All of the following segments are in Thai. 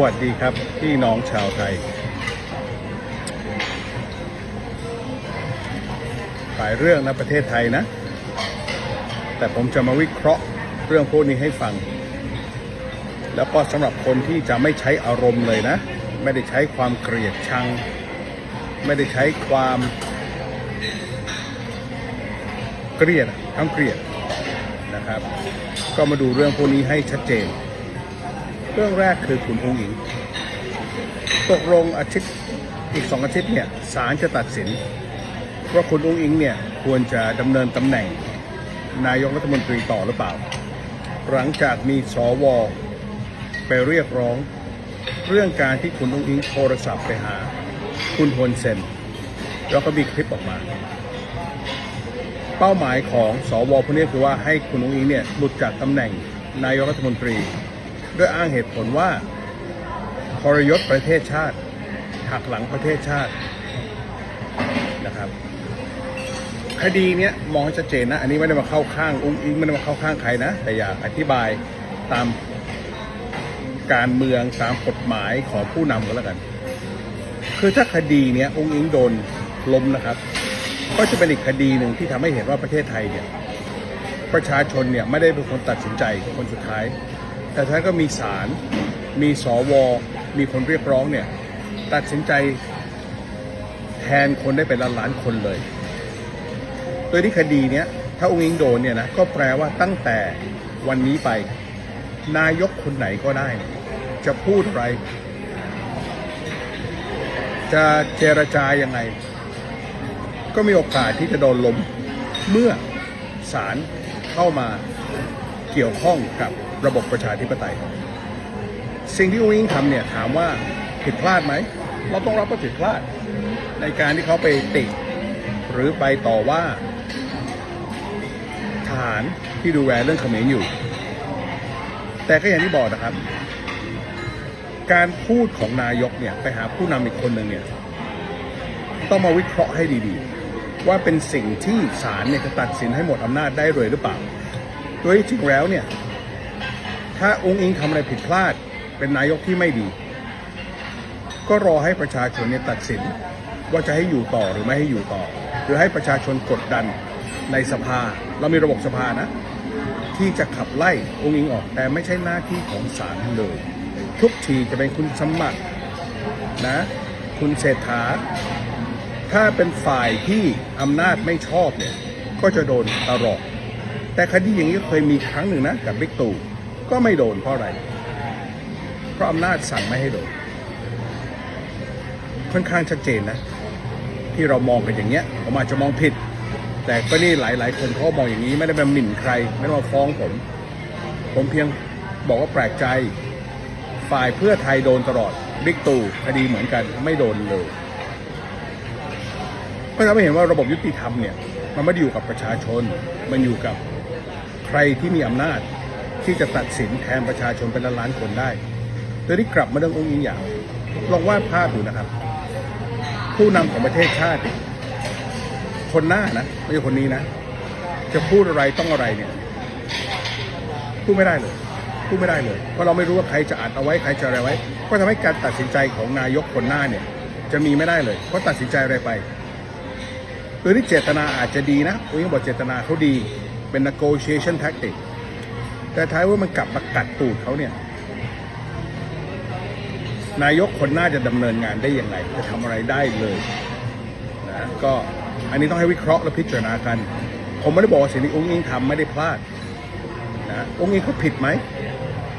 วัสดีครับ พี่น้องชาวไทย หลายเรื่องนะประเทศไทยนะ แต่ผมจะมาวิเคราะห์เรื่องพวกนี้ให้ฟัง แล้วก็สำหรับคนที่จะไม่ใช้อารมณ์เลยนะ ไม่ได้ใช้ความเกลียดชัง ไม่ได้ใช้ความเกลียดทั้งเกลียดนะครับ ก็มาดูเรื่องพวกนี้ให้ชัดเจน เรื่องแรกคือคุณองค์หญิง ตกลงอาทิตย์อีกสองอาทิตย์เนี่ยศาลจะตัดสิน ว่าคุณองค์อิงเนี่ยควรจะดำเนินตำแหน่ง นายกรัฐมนตรีต่อหรือเปล่า หลังจากมีสวไปเรียกร้อง เรื่องการที่คุณองค์อิงโทรศัพท์ไปหา คุณฮวนเซนแล้วก็มีคลิปออกมา เป้าหมายของสวพวกนี้คือว่าให้คุณองค์อิงเนี่ยหลุดจากตำแหน่งนายกรัฐมนตรี ด้วยอ้างเหตุผลว่าทรยศประเทศชาติ หักหลังประเทศชาตินะครับ คดีเนี้ยมองให้ชัดเจนนะ อันนี้ไม่ได้มาเข้าข้างอุ้งอิงไม่ได้มาเข้าข้างใครนะ แต่อยากอธิบายตามการเมืองตามกฎหมายของผู้นำก็แล้วกัน คือถ้าคดีเนี้ยอุ้งอิงโดนล้มนะครับ ก็จะเป็นอีกคดีหนึ่งที่ทำให้เห็นว่าประเทศไทยเนี่ยประชาชนเนี่ยไม่ได้เป็นคนตัดสินใจคนสุดท้าย แต่ท้ายก็มีศาลมีสวมีคนเรียกร้องเนี่ยตัดสินใจแทนคนได้เป็นล้านล้านๆคนเลย โดยที่คดีเนี้ยถ้าองค์อิงโดนเนี่ยนะก็แปลว่าตั้งแต่วันนี้ไป นายกคนไหนก็ได้ จะพูดอะไร จะเจรจายังไง ก็มีโอกาสที่จะโดนล้มเมื่อศาลเข้ามาเกี่ยวข้องกับ ระบบประชาธิปไตย สิ่งที่อุ้งอิงทำเนี่ยถามว่าผิดพลาดไหม เราต้องรับว่าผิดพลาด ในการที่เขาไปติหรือไปต่อว่าทหารที่ดูแลเรื่องเขมรอยู่ แต่ก็อย่างที่บอกนะครับ การพูดของนายกเนี่ยไปหาผู้นำอีกคนหนึ่งเนี่ยต้องมาวิเคราะห์ให้ดีๆ ว่าเป็นสิ่งที่ศาลเนี่ยจะตัดสินให้หมดอำนาจได้เลยหรือเปล่า โดยจริงแล้วเนี่ย ถ้าองค์อิงทำอะไรผิดพลาด เป็นนายกที่ไม่ดี ก็รอให้ประชาชนเนี่ยตัดสิน ว่าจะให้อยู่ต่อหรือไม่ให้อยู่ต่อ หรือให้ประชาชนกดดันในสภา เรามีระบบสภานะ ที่จะขับไล่องค์อิงออก แต่ไม่ใช่หน้าที่ของศาลเลย ทุกทีจะเป็นคุณสมัครนะ คุณเศรษฐา ถ้าเป็นฝ่ายที่อำนาจไม่ชอบเนี่ยก็จะโดนตลอดแต่คดีอย่างนี้เคยมีครั้งหนึ่งนะกับบิ๊กตู่ ก็ไม่โดนเพราะอะไร เพราะอำนาจสั่งไม่ให้โดน ค่อนข้างชัดเจนนะ ที่เรามองกันอย่างเงี้ย ผมอาจจะมองผิด แต่ก็นี่หลาย ๆ คนเขามองอย่างนี้ไม่ได้มาหมิ่นใคร ไม่ได้มาฟ้องผม ผมเพียงบอกว่าแปลกใจ ฝ่ายเพื่อไทยโดนตลอดบิ๊กตู่คดีเหมือนกันไม่โดนเลยก็ทำให้เห็นว่าระบบยุติธรรมเนี่ย มันไม่ได้อยู่กับประชาชน มันอยู่กับใครที่มีอำนาจ ที่จะตัดสินแทนประชาชนเป็นล้านๆคนได้โดยที่กลับมาเรื่ององค์อิงอย่างลองวาดภาพดูนะครับ ผู้นำของประเทศชาติ คนหน้านะไม่ใช่คนนี้นะ จะพูดอะไรต้องอะไรเนี่ยพูดไม่ได้เลยพูดไม่ได้เลย เพราะเราไม่รู้ว่าใครจะอัดเอาไว้ใครจะอะไรไว้ ก็ทำให้การตัดสินใจของนายกคนหน้าเนี่ย จะมีไม่ได้เลย เพราะตัดสินใจอะไรไปโดยที่เจตนาอาจจะดีนะผมยังบอกเจตนาเขาดีเป็น negotiation tactic แต่ท้ายว่ามันกลับมากัดตูดเขาเนี่ย นายกคนหน้าจะดำเนินงานได้ยังไง จะทำอะไรได้เลยนะก็อันนี้ต้องให้วิเคราะห์และพิจารณากัน ผมไม่ได้บอกสิ่งที่องค์อิงทำไม่ได้พลาดนะองค์อิงเขาผิดไหม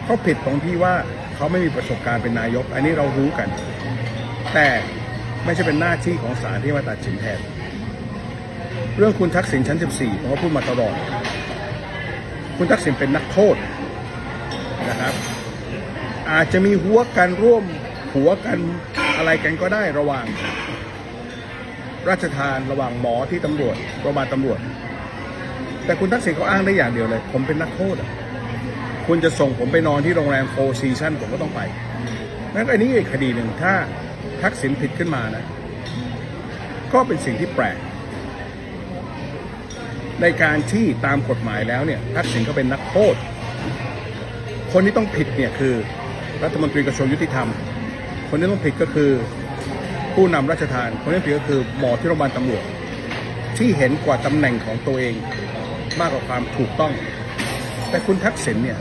เขาผิดตรงที่ว่าเขาไม่มีประสบการณ์เป็นนายก อันนี้เรารู้กัน แต่ไม่ใช่เป็นหน้าที่ของศาลที่มาตัดสินแทน เรื่องคุณทักษิณชั้น 14ผมก็พูดมาตลอด คุณทักษิณเป็นนักโทษนะครับ อาจจะมีหัวกันร่วมหัวกันอะไรกันก็ได้ระหว่าง ราชทานระหว่างหมอที่ตำรวจโรงพยาบาลตำรวจ แต่คุณทักษิณเขาอ้างได้อย่างเดียวเลย ผมเป็นนักโทษอะคุณจะส่งผมไปนอนที่โรงแรมโฟร์ซีซันผมก็ต้องไปงั้นอันนี้อีกคดีหนึ่งถ้าทักษิณผิดขึ้นมานะ ก็เป็นสิ่งที่แปลก ในการที่ตามกฎหมายแล้วเนี่ยทักษิณก็เป็นนักโทษ คนที่ต้องผิดเนี่ยคือรัฐมนตรีกระทรวงยุติธรรม คนที่ต้องผิดก็คือผู้นำราชทานคนที่ผิดก็คือหมอที่โรงพยาบาลตำรวจ ที่เห็นกว่าตำแหน่งของตัวเองมากกว่าความถูกต้อง แต่คุณทักษิณเนี่ย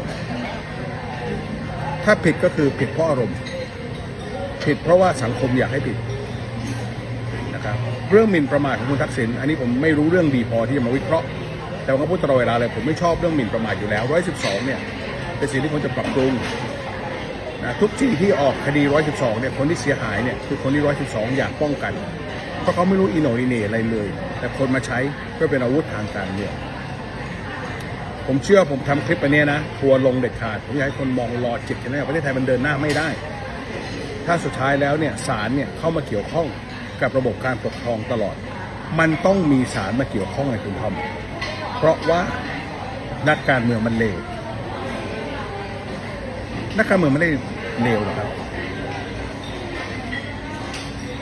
ถ้าผิดก็คือผิดเพราะอารมณ์ ผิดเพราะว่าสังคมอยากให้ผิด นะครับเรื่องหมิ่นประมาทของคุณทักษิณอันนี้ผมไม่รู้เรื่องดีพอที่จะมาวิเคราะห์ แต่ผมก็พูดตลอดเวลาเลยผมไม่ชอบเรื่องหมิ่นประมาทอยู่แล้ว112เนี่ยเป็นสิ่งที่ควรจะปรับปรุงนะทุกที่ที่ออกคดี112เนี่ยคนที่เสียหายเนี่ยคือคนที่112อยากป้องกันเพราะเขาไม่รู้อีโนอีเน่อะไรเลย แต่คนมาใช้เพื่อเป็นอาวุธทางการเมืองผมเชื่อผมทำคลิปอันเนี้ยนะทัวร์ลงเด็ดขาดผมอยากให้คนมองรอจิตกันนะประเทศไทยมันเดินหน้าไม่ได้ ถ้าสุดท้ายแล้วเนี่ยศาลเนี่ยเข้ามาเกี่ยวข้อง กับระบบการปกครองตลอด มันต้องมีศาลมาเกี่ยวข้องในคุณทอมเพราะว่านักการเมืองมันเลวนักการเมืองไม่ได้เลวหรอกครับ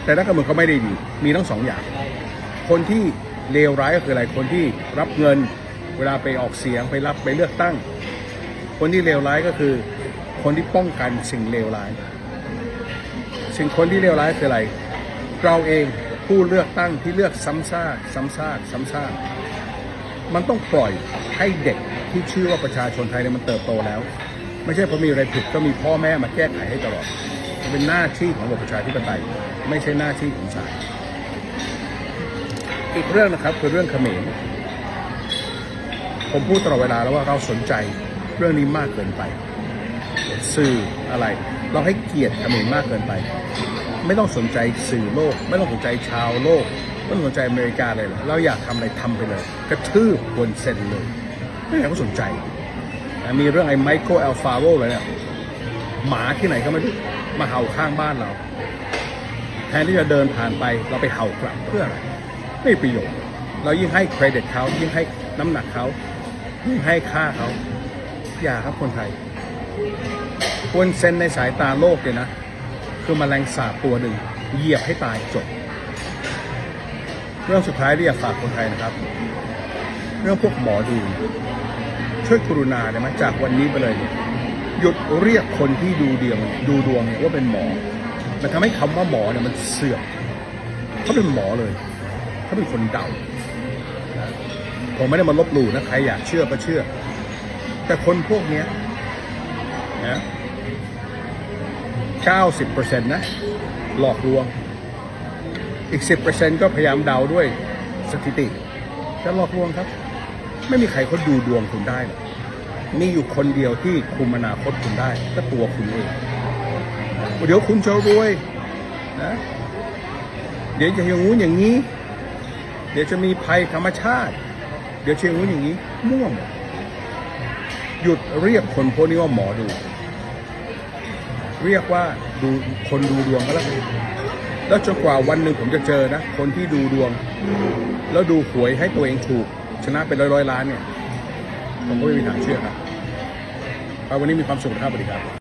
แต่นักการเมืองก็ไม่ได้ดี มีทั้งสองอย่าง คนที่เลวร้ายก็คืออะไร คนที่รับเงินเวลาไปออกเสียงไปรับไปเลือกตั้ง คนที่เลวร้ายก็คือ คนที่ป้องกันสิ่งเลวร้าย สิ่งคนที่เลวร้ายคืออะไร เราเองผู้เลือกตั้งที่เลือกซ้ำซากซ้ำซากซ้ำซากมันต้องปล่อยให้เด็กที่ชื่อว่าประชาชนไทยเนี่ยมันเติบโตแล้ว ไม่ใช่พอมีอะไรผิดก็มีพ่อแม่มาแก้ไขให้ตลอดเป็นหน้าที่ของระบบประชาธิปไตย ไม่ใช่หน้าที่ของศาลอีกเรื่องนะครับคือเรื่องเขมรผมพูดตลอดเวลาแล้วว่าเราสนใจเรื่องนี้มากเกินไป สื่ออะไร เราให้เกียรติเขมรมากเกินไป ไม่ต้องสนใจสื่อโลก ไม่ต้องสนใจชาวโลก ไม่ต้องสนใจอเมริกาเลยเหรอเราอยากทำอะไรทำไปเลย กระทืบบนเซนเลยไม่อยากสนใจแต่มีเรื่องไอ้ไมเคิลแอลฟาโรเลยเนี่ยหมาที่ไหนก็ไม่รู้มาเห่าข้างบ้านเราแทนที่จะเดินผ่านไปเราไปเห่ากลับเพื่ออะไรไม่ประโยชน์ เรายิ่งให้เครดิตเขายิ่งให้น้ำหนักเขายิ่งให้ค่าเขา อย่าครับคนไทยควรเซ็นในสายตาโลกเลยนะ คือมแมลงสาบตัวหนึ่งเหยียบให้ตายจบ เรื่องสุดท้ายที่อยากฝากคนไทยนะครับ เรื่องพวกหมอดู ช่วยกรุณาได้ไหมจากวันนี้ไปเลยเนี่ยหยุดเรียกคนที่ดูเดียงดูดวงเนี่ยว่าเป็นหมอ มันทำให้คำว่าหมอเนี่ยมันเสื่อมเขาเป็นหมอเลยเขาเป็นคนเดาผมไม่ได้มาลบหลู่นะใครอยากเชื่อก็เชื่อ แต่คนพวกเนี้ยนะ 90%นะ หลอกลวง อีก 10%ก็พยายามเดาด้วยสถิติจะหลอกลวงครับ ไม่มีใครเขาดูดวงคุณได้หรอกมีอยู่คนเดียวที่คุมอนาคตคุณได้ ก็ตัวคุณเอง เดี๋ยวคุณจะรวยนะเดี๋ยวจะอย่างงู้นอย่างนี้ เดี๋ยวจะมีภัยธรรมชาติ เดี๋ยวจะอย่างงู้นอย่างนี้ ม่วงหยุดเรียกคนพวกนี้ว่าหมอดู เรียกว่าดูคนดูดวงก็แล้วกันแล้วจนกว่าวันหนึ่งผมจะเจอนะ คนที่ดูดวง แล้วดูหวยให้ตัวเองถูก ชนะเป็นร้อยร้อยล้านเนี่ย ผมก็ไม่มีทางเชื่อครับวันนี้มีความสุขนะครับสวัสดีครับ